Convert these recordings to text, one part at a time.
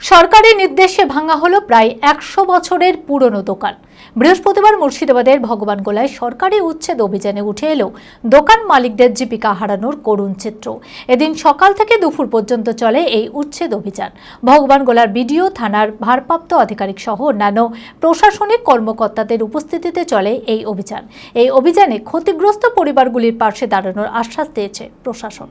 সরকারি নির্দেশে ভাঙা হলো প্রায় একশো বছরের পুরনো দোকান। বৃহস্পতিবার মুর্শিদাবাদের ভগবানগোলায় সরকারি উচ্ছেদ অভিযানে উঠে এলো দোকান মালিকদের জীবিকা হারানোর করুণ চিত্র। এদিন সকাল থেকে দুপুর পর্যন্ত চলে এই উচ্ছেদ অভিযান। ভগবানগোলার বিডিও থানার ভারপ্রাপ্ত আধিকারিক সহ অন্যান্য প্রশাসনিক কর্মকর্তাদের উপস্থিতিতে চলে এই অভিযান। এই অভিযানে ক্ষতিগ্রস্ত পরিবারগুলির পাশে দাঁড়ানোর আশ্বাস দিয়েছে প্রশাসন।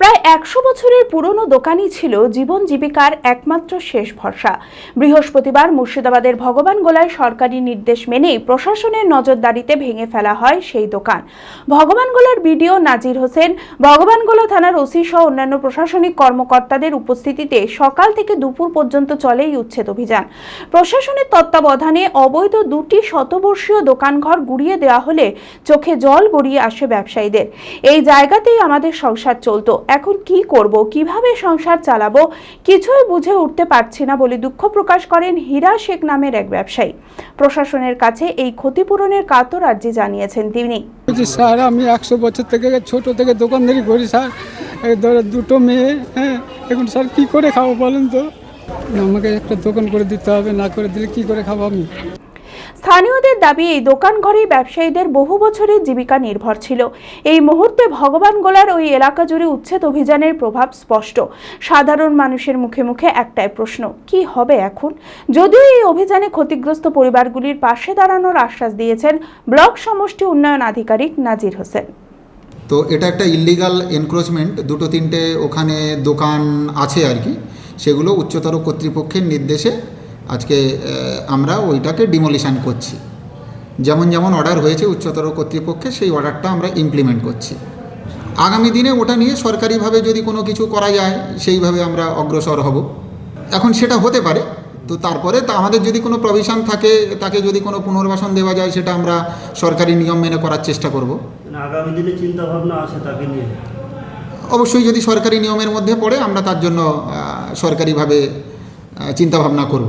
প্রায় একশো বছরের পুরনো দোকানই ছিল জীবন জীবিকার একমাত্র শেষ ভরসা। বৃহস্পতিবার মুর্শিদাবাদের ভগবান গোলায় সরকারি নির্দেশ মেনেই প্রশাসনের নজরদারিতে ভেঙে ফেলা হয় সেই দোকান। ভগবান গোলার বিডিও নাজির হোসেন ভগবানগোলা থানার ওসি সহ অন্যান্য প্রশাসনিক কর্মকর্তাদের উপস্থিতিতে সকাল থেকে দুপুর পর্যন্ত চলে এই উচ্ছেদ অভিযান। প্রশাসনের তত্ত্বাবধানে অবৈধ দুটি শতবর্ষীয় দোকানঘর গুড়িয়ে দেওয়া হলে চোখে জল গড়িয়ে আসে ব্যবসায়ীদের। এই জায়গাতেই আমাদের সংসার চলতো। এখন কি করব, কীভাবে সংসার চালাবো, কিছুই বুঝে উঠতে পারছি না বলে দুঃখ প্রকাশ করেন হীরা শেখ নামের এক ব্যবসায়ী। প্রশাসনের কাছে এই ক্ষতিপূরণের কাতর আর্জি জানিয়েছেন তিনি। স্যার, আমি একশো বছর থেকে ছোট থেকে দোকানদারি করি, স্যার। ধরো, দুটো মেয়ে হ্যাঁ এখন স্যার কী করে খাব বলেন তো? আমাকে একটা দোকান করে দিতে হবে, না করে দিলে কী করে খাব আমি? স্থানীয়দের দাবি, এই দোকান ঘরেই ব্যবসায়ীদের বহু বছরের জীবিকা নির্ভর ছিল। এই মুহূর্তে ভগবান গোলার ওই এলাকা জুড়ে উচ্ছেদ অভিযানের প্রভাব স্পষ্ট। সাধারণ মানুষের মুখে মুখে একটাই প্রশ্ন, কি হবে এখন? যদিও এই অভিযানে ক্ষতিগ্রস্ত পরিবারগুলির পাশে দাঁড়ানোর আশ্বাস দিয়েছেন ব্লক সমষ্টি উন্নয়ন আধিকারিক নাজির হোসেন। তো এটা একটা ইলিগাল এনক্রোচমেন্ট দুটো তিনটে ওখানে দোকান আছে আর কি, সেগুলো উচ্চতর কর্তৃপক্ষের নির্দেশে আজকে আমরা ওইটাকে ডিমোলিশন করছি। যেমন যেমন অর্ডার হয়েছে উচ্চতর কর্তৃপক্ষে সেই অর্ডারটা আমরা ইমপ্লিমেন্ট করছি। আগামী দিনে ওটা নিয়ে সরকারিভাবে যদি কোনো কিছু করা যায় সেইভাবে আমরা অগ্রসর হব। এখন সেটা হতে পারে তো তারপরে তা আমাদের যদি কোনো প্রভিশন থাকে তাকে যদি কোনো পুনর্বাসন দেওয়া যায় সেটা আমরা সরকারি নিয়ম মেনে করার চেষ্টা করব। আগামী দিনে চিন্তা ভাবনা আছে তাকে নিয়ে? অবশ্যই যদি সরকারি নিয়মের মধ্যে পড়ে আমরা তার জন্য সরকারিভাবে চিন্তাভাবনা করব।